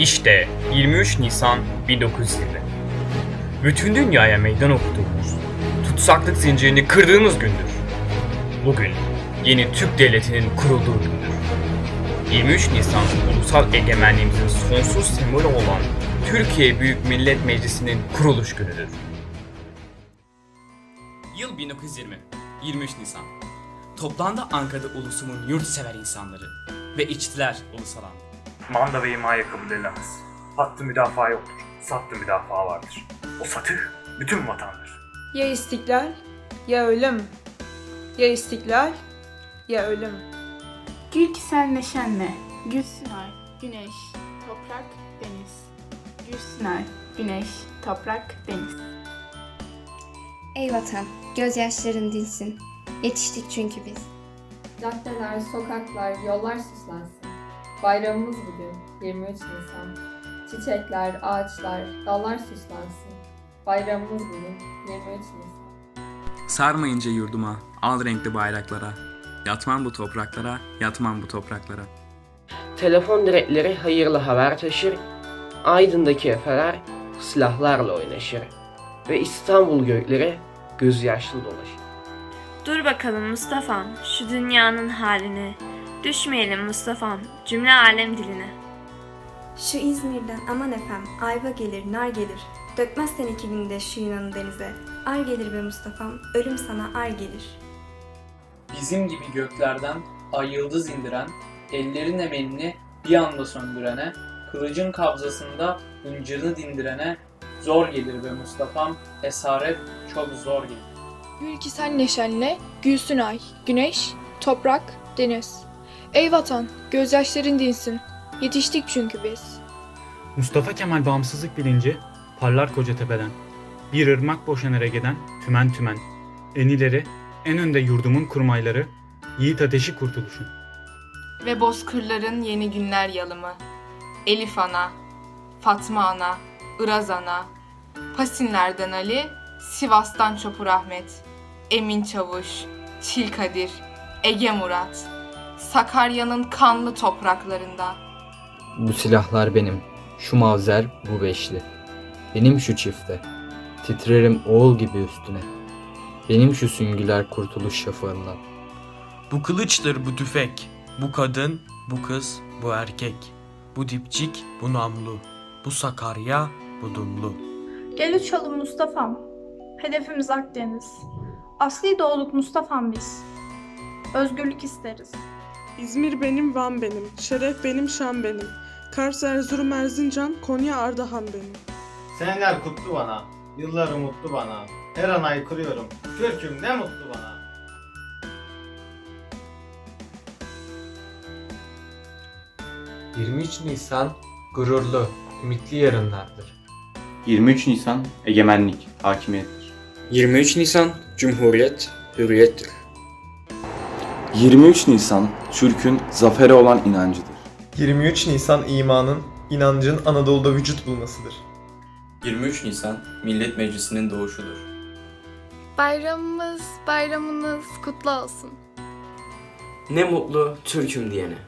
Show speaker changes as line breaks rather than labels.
İşte 23 Nisan 1920. Bütün dünyaya meydan okuduğumuz, tutsaklık zincirini kırdığımız gündür. Bugün yeni Türk Devleti'nin kurulduğu gündür. 23 Nisan ulusal egemenliğimizin sonsuz sembolü olan Türkiye Büyük Millet Meclisi'nin kuruluş günüdür.
Yıl 1920, 23 Nisan. Toplandı Ankara'da ulusumun yurtsever insanları ve içtiler ulusal an.
Manda ve himaye kabul edilemez. Hattı müdafaa yoktur. Sattı müdafaa vardır. O satı bütün vatandır.
Ya istiklal ya ölüm. Ya istiklal ya ölüm.
Gül ki sen neşenle, gülsün ay, güneş, toprak, deniz. Gülsün ay, güneş, toprak, deniz.
Ey vatan, gözyaşların dinsin. Yetiştik çünkü biz.
Caddeler, sokaklar, yollar süslensin. Bayramımız bugün 23 Nisan. Çiçekler, ağaçlar, dallar süslensin. Bayramımız bugün 23 Nisan.
Sarmayınca yurduma, al renkli bayraklara. Yatmam bu topraklara, yatmam bu topraklara.
Telefon direkleri hayırlı haber taşır, Aydın'daki efeler silahlarla oynaşır ve İstanbul gökleri gözyaşlı dolaşır.
Dur bakalım Mustafa'm şu dünyanın haline. Düşmeyelim Mustafa'm cümle alem diline.
Şu İzmir'den aman efem ayva gelir nar gelir. Dökmezsen iki günde şu Yunan'ı denize. Ar gelir be Mustafa'm ölüm sana ar gelir.
Bizim gibi göklerden ay yıldız indiren, ellerin emelini bir anda söndürene, kılıcın kabzasında hıncırını dindirene, zor gelir be Mustafa'm, esaret çok zor gelir.
Gül ki sen neşenle, gülsün ay, güneş, toprak, deniz. Ey vatan, gözyaşların dinsin. Yetiştik çünkü biz.
Mustafa Kemal bağımsızlık bilinci parlar Kocatepe'den. Bir ırmak boşanır Ege'den tümen tümen. En ileri, en önde yurdumun kurmayları, yiğit ateşi kurtuluşun.
Ve bozkırların yeni günler yalımı. Elif Ana, Fatma Ana, Iraz Ana, Pasinlerden Ali, Sivas'tan Çopur Ahmet, Emin Çavuş, Çilkadir, Ege Murat, Sakarya'nın kanlı topraklarında.
Bu silahlar benim, şu mavzer bu beşli. Benim şu çifte, titrerim oğul gibi üstüne. Benim şu süngüler kurtuluş şafağından.
Bu kılıçtır bu tüfek, bu kadın, bu kız, bu erkek. Bu dipçik, bu namlu, bu Sakarya, bu Dumlu.
Gel uçalım Mustafa'm. Hedefimiz Akdeniz. Asli doğuluk Mustafa'm biz. Özgürlük isteriz.
İzmir benim, Van benim. Şeref benim, Şam benim. Kars, Erzurum, Erzincan, Konya, Ardahan benim.
Seneler kutlu bana, yıllar umutlu bana. Her an aykırıyorum, Türk'üm ne mutlu bana.
Nisan gururlu, ümitli yarınlardır.
23 Nisan egemenlik, hakimiyettir.
23 Nisan Cumhuriyet, hürriyettir.
23 Nisan Türk'ün zafere olan inancıdır.
23 Nisan imanın, inancın Anadolu'da vücut bulmasıdır.
23 Nisan Millet Meclisi'nin doğuşudur.
Bayramımız, bayramınız kutlu olsun.
Ne mutlu Türk'üm diyene.